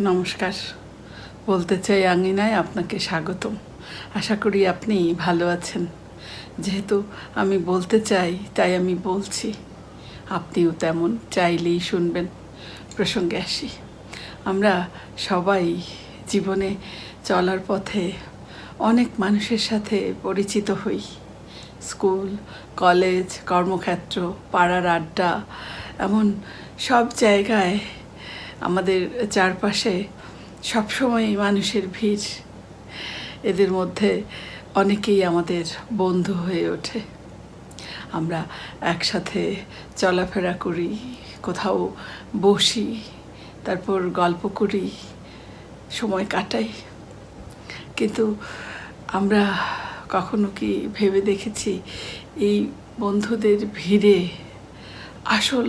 নমস্কার। বলতে চাই আঙিনায় আপনাকে স্বাগতম। আশা করি আপনি ভালো আছেন। যেহেতু আমি বলতে চাই, তাই আমি বলছি। আপনিও তেমন চাইলেই শুনবেন। প্রসঙ্গে আসি। আমরা সবাই জীবনে চলার পথে অনেক মানুষের সাথে পরিচিত হই। স্কুল, কলেজ, কর্মক্ষেত্র, পাড়ার আড্ডা, এমন সব জায়গায় আমাদের চারপাশে সবসময় মানুষের ভিড়। এদের মধ্যে অনেকেই আমাদের বন্ধু হয়ে ওঠে। আমরা একসাথে চলাফেরা করি, কোথাও বসি, তারপর গল্প করি, সময় কাটাই। কিন্তু আমরা কখনো কি ভেবে দেখেছি, এই বন্ধুদের ভিড়ে আসল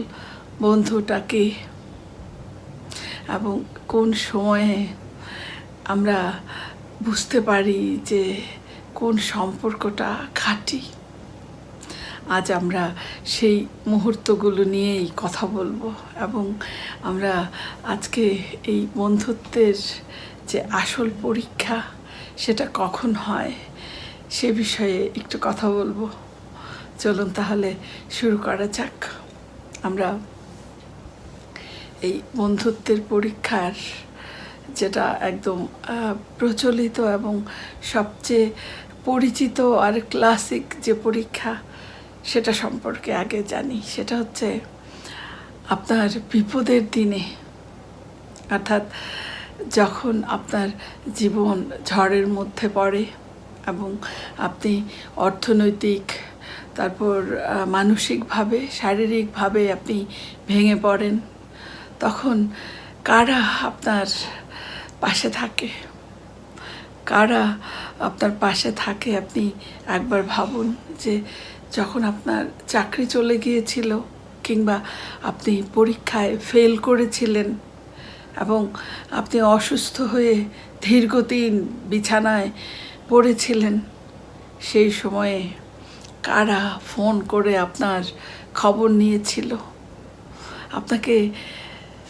বন্ধুটাকে এবং কোন সময়ে আমরা বুঝতে পারি যে কোন সম্পর্কটা খাঁটি। আজ আমরা সেই মুহূর্তগুলো নিয়েই কথা বলব এবং আমরা আজকে এই বন্ধুত্বের যে আসল পরীক্ষা সেটা কখন হয় সে বিষয়ে একটু কথা বলব। চলুন তাহলে শুরু করা যাক। আমরা এই বন্ধুত্বের পরীক্ষার, যেটা একদম প্রচলিত এবং সবচেয়ে পরিচিত আর ক্লাসিক যে পরীক্ষা সেটা সম্পর্কে আগে জানি। সেটা হচ্ছে আপনার বিপদের দিনে, অর্থাৎ যখন আপনার জীবন ঝড়ের মধ্যে পড়ে এবং আপনি অর্থনৈতিক, তারপর মানসিকভাবে, শারীরিকভাবে আপনি ভেঙে পড়েন তখন কারা আপনার পাশে থাকে? কারা আপনার পাশে থাকে আপনি একবার ভাবুন যে যখন আপনার চাকরি চলে গিয়েছিল কিংবা আপনি পরীক্ষায় ফেল করেছিলেন এবং আপনি অসুস্থ হয়ে দীর্ঘদিন বিছানায় পড়েছিলেন, সেই সময়ে কারা ফোন করে আপনার খবর নিয়েছিল? আপনাকে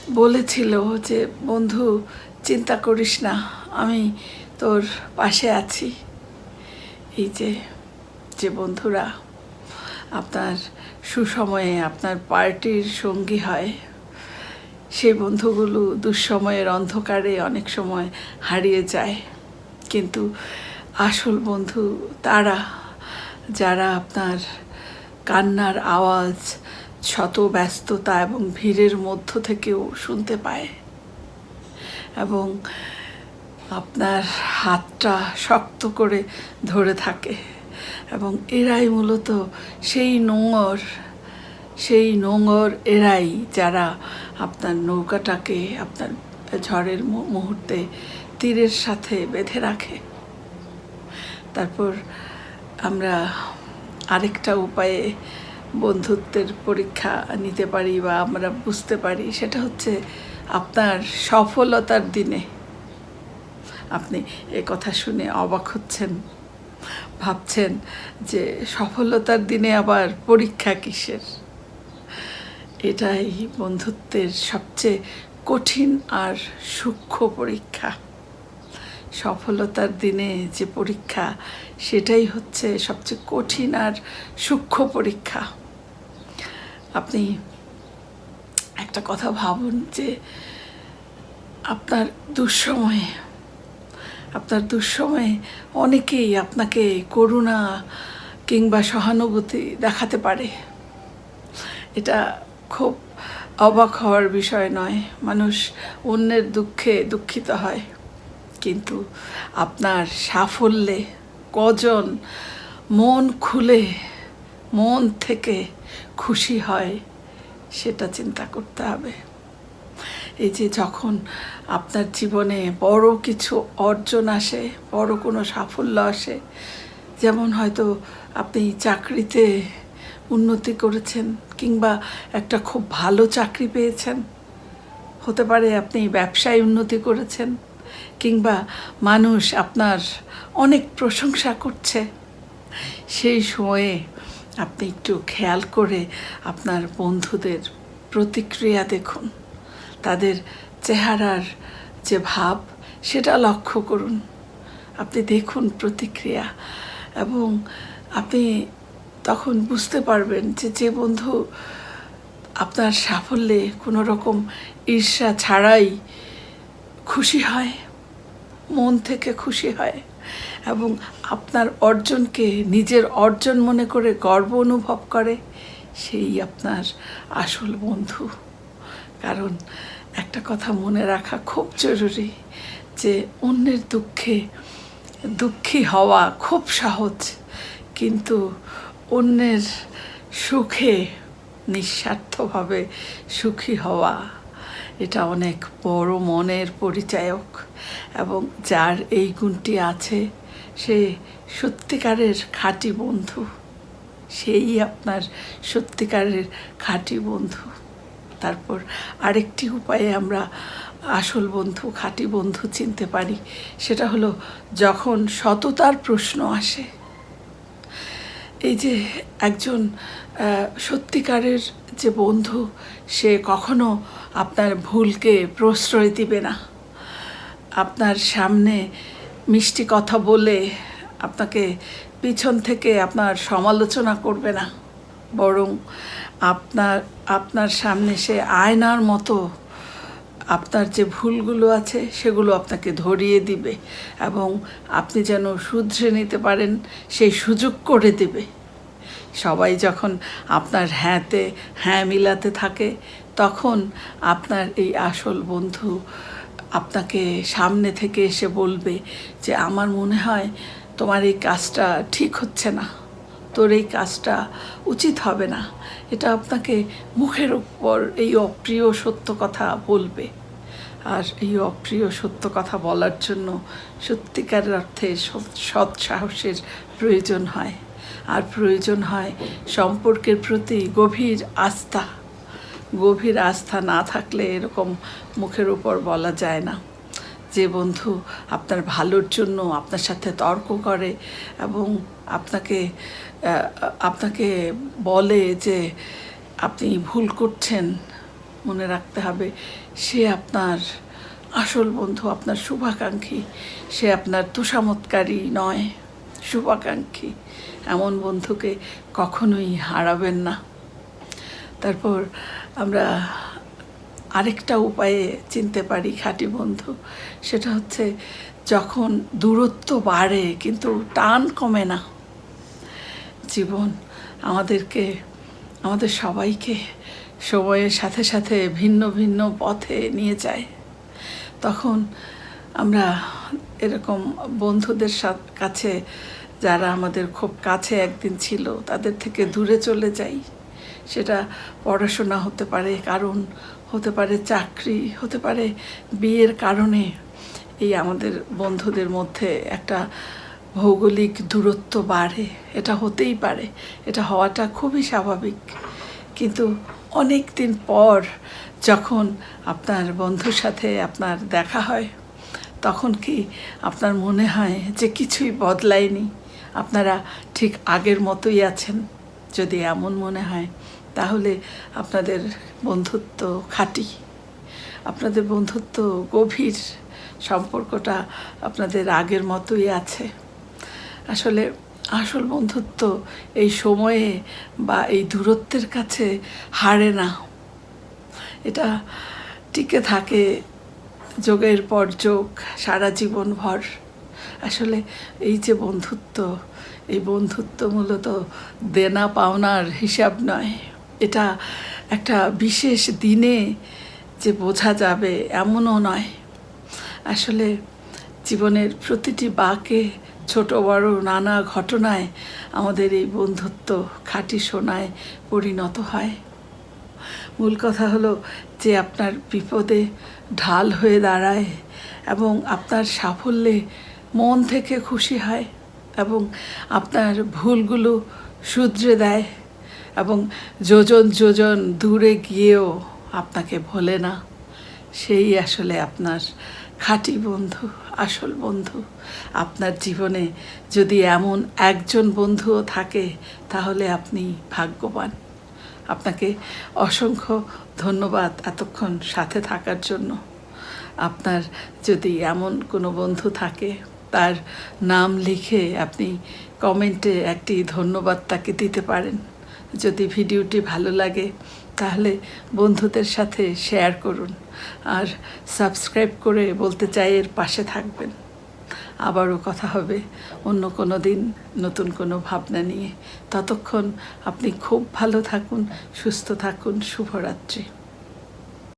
বলেছিল যে, বন্ধু, চিন্তা করিস না, আমি তোর পাশে আছি। এই যে যে বন্ধুরা, আপনার সুসময়ে আপনার পার্টির সঙ্গী হয়। সেই বন্ধুগুলো দুঃসময়ের অন্ধকারে অনেক সময় হারিয়ে যায়। কিন্তু আসল বন্ধু তারা, যারা আপনার কান্নার আওয়াজ শত ব্যস্ততা এবং ভিড়ের মধ্য থেকেও শুনতে পায় এবং আপনার হাতটা শক্ত করে ধরে থাকে এবং এরাই মূলত সেই নোংর সেই নোংর এরাই যারা আপনার নৌকাটাকে আপনার ঝড়ের মুহূর্তে তীরের সাথে বেঁধে রাখে। তারপর আমরা আরেকটা উপায়ে বন্ধুত্বের পরীক্ষা নিতে পারি বা আমরা বুঝতে পারি, সেটা হচ্ছে আপনার সফলতার দিনে। আপনি এ কথা শুনে অবাক হচ্ছেন, ভাবছেন যে সফলতার দিনে আবার পরীক্ষা কিসের? এটাই বন্ধুত্বের সবচেয়ে কঠিন আর সূক্ষ্ম পরীক্ষা। সফলতার দিনে যে পরীক্ষা, সেটাই হচ্ছে সবচেয়ে কঠিন আর সূক্ষ্ম পরীক্ষা। আপনি একটা কথা ভাবুন যে আপনার দুঃসময়ে আপনার দুঃসময়ে অনেকেই আপনাকে করুণা কিংবা সহানুভূতি দেখাতে পারে। এটা খুব অবাক হওয়ার বিষয় নয়। মানুষ অন্যের দুঃখে দুঃখিত হয়। কিন্তু আপনার সাফল্যে কজন মন খুলে মন থেকে খুশি হয়, সেটা চিন্তা করতে হবে। এই যে যখন আপনার জীবনে বড় কিছু অর্জন আসে, বড় কোনো সাফল্য আসে, যেমন হয়তো আপনি চাকরিতে উন্নতি করেছেন কিংবা একটা খুব ভালো চাকরি পেয়েছেন, হতে পারে আপনি ব্যবসায় উন্নতি করেছেন কিংবা মানুষ আপনার অনেক প্রশংসা করছে, সেই সময়ে আপনি একটু খেয়াল করে আপনার বন্ধুদের প্রতিক্রিয়া দেখুন। তাদের চেহারার যে ভাব, সেটা লক্ষ্য করুন। আপনি দেখুন প্রতিক্রিয়া এবং আপনি তখন বুঝতে পারবেন যে যে বন্ধু আপনার সাফল্যে কোনো রকম ঈর্ষা ছাড়াই খুশি হয়, মন থেকে খুশি হয়। এবং আপনার অর্জনকে নিজের অর্জন মনে করে গর্ব অনুভব করে, সেই আপনার আসল বন্ধু। কারণ একটা কথা মনে রাখা খুব জরুরি যে অন্যের দুঃখে দুঃখী হওয়া খুব সহজ, কিন্তু অন্যের সুখে, নিঃস্বার্থভাবে সুখী হওয়া এটা অনেক বড় মনের পরিচায়ক এবং যার এই গুণটি আছে, সে সত্যিকারের খাঁটি বন্ধু। সেই আপনার সত্যিকারের খাঁটি বন্ধু। তারপর আরেকটি উপায়ে আমরা আসল বন্ধু, খাঁটি বন্ধু চিনতে পারি, সেটা হলো যখন সততার প্রশ্ন আসে। এই যে একজন সত্যিকারের যে বন্ধু, সে কখনো আপনার ভুলকে প্রশ্রয় দিবে না। আপনার সামনে মিষ্টি কথা বলে আপনাকে পিছন থেকে আপনার সমালোচনা করবে না। বরং আপনার আপনার সামনে সে আয়নার মতো আপনার যে ভুলগুলো আছে সেগুলো আপনাকে ধরিয়ে দিবে এবং আপনি যেন শুধরে নিতে পারেন, সেই সুযোগ করে দেবে। সবাই যখন আপনার হ্যাঁতে হ্যাঁ মিলাতে থাকে তখন আপনার এই আসল বন্ধু আপনাকে সামনে থেকে এসে বলবে যে, আমার মনে হয় তোমার এই কাজটা ঠিক হচ্ছে না। তোর এই কাজটা উচিত হবে না। এটা আপনাকে মুখের উপর এই অপ্রিয় সত্য কথা বলবে। আর এই অপ্রিয় সত্য কথা বলার জন্য সত্যিকার অর্থে সৎ- সাহসের প্রয়োজন হয়। আর প্রয়োজন হয় সম্পর্কের প্রতি গভীর আস্থা। গভীর আস্থা না থাকলে এরকম মুখের উপর বলা যায় না। যে বন্ধু আপনার ভালোর জন্য আপনার সাথে তর্ক করে এবং আপনাকে আপনাকে বলে যে আপনি ভুল করছেন, মনে রাখতে হবে, সে আপনার আসল বন্ধু, আপনার শুভাকাঙ্ক্ষী, সে আপনার তুষামৎকারী নয়, শুভাকাঙ্ক্ষী। এমন বন্ধুকে কখনোই হারাবেন না। তারপর আমরা আরেকটা উপায়ে চিনতে পারি, খাঁটি বন্ধু। সেটা হচ্ছে যখন দূরত্ব বাড়ে কিন্তু টান কমে না। জীবন আমাদেরকে, আমাদের সবাইকে সময়ের সাথে সাথে ভিন্ন ভিন্ন পথে নিয়ে যায়। তখন আমরা এরকম বন্ধুদের কাছে যারা আমাদের খুব কাছে একদিন ছিল, তাদের থেকে দূরে চলে যাই। সেটা পড়াশোনা হতে পারে, কারণ হতে পারে চাকরি, হতে পারে বিয়ের কারণে। এই আমাদের বন্ধুদের মধ্যে একটা ভৌগোলিক দূরত্ব বাড়ে, এটা হতেই পারে, এটা হওয়াটা খুবই স্বাভাবিক। কিন্তু অনেক দিন পর যখন আপনার বন্ধুর সাথে আপনার দেখা হয়, তখন কি আপনার মনে হয় যে কিছুই বদলায়নি? আপনারা ঠিক আগের মতোই আছেন? যদি এমন মনে হয়, তাহলে আপনাদের বন্ধুত্ব খাঁটি। আপনাদের বন্ধুত্ব গভীর। সম্পর্কটা আপনাদের আগের মতোই আছে। আসলে আসল বন্ধুত্ব এই সময়ে বা এই দূরত্বের কাছে হারে না। এটা টিকে থাকে যোগের পর যোগ, সারা জীবন ভর। আসলে এই যে বন্ধুত্ব এই বন্ধুত্ব মূলত দেনা পাওনার হিসাব নয়। এটা একটা বিশেষ দিনে যে বোঝা যাবে এমনও নয়। আসলে জীবনের প্রতিটি বাঁকে ছোট বড় নানা ঘটনায় আমাদের এই বন্ধুত্ব খাঁটি সোনায় পরিণত হয়। মূল কথা হলো যে আপনার বিপদে ঢাল হয়ে দাঁড়ায় এবং আপনার সাফল্যে মন থেকে খুশি হয়। এবং আপনার ভুলগুলো শুধরে দেয় এবং যোজন যোজন দূরে গিয়েও আপনাকে ভোলে না। সেই আসলে আপনার খাঁটি বন্ধু, আসল বন্ধু। আপনার জীবনে যদি এমন একজন বন্ধুও থাকে, তাহলে আপনি ভাগ্যবান। আপনাকে অসংখ্য ধন্যবাদ এতক্ষণ সাথে থাকার জন্য। আপনার যদি এমন কোনো বন্ধু থাকে তার নাম লিখে আপনি কমেন্টে একটি ধন্যবাদ তাকে দিতে পারেন। যদি ভিডিওটি ভালো লাগে, তাহলে বন্ধুদের সাথে শেয়ার করুন আর সাবস্ক্রাইব করে বলতে চাই এর পাশে থাকবেন। আবারও কথা হবে অন্য কোনো দিন নতুন কোনো ভাবনা নিয়ে। ততক্ষণ আপনি খুব ভালো থাকুন, সুস্থ থাকুন, শুভরাত্রি।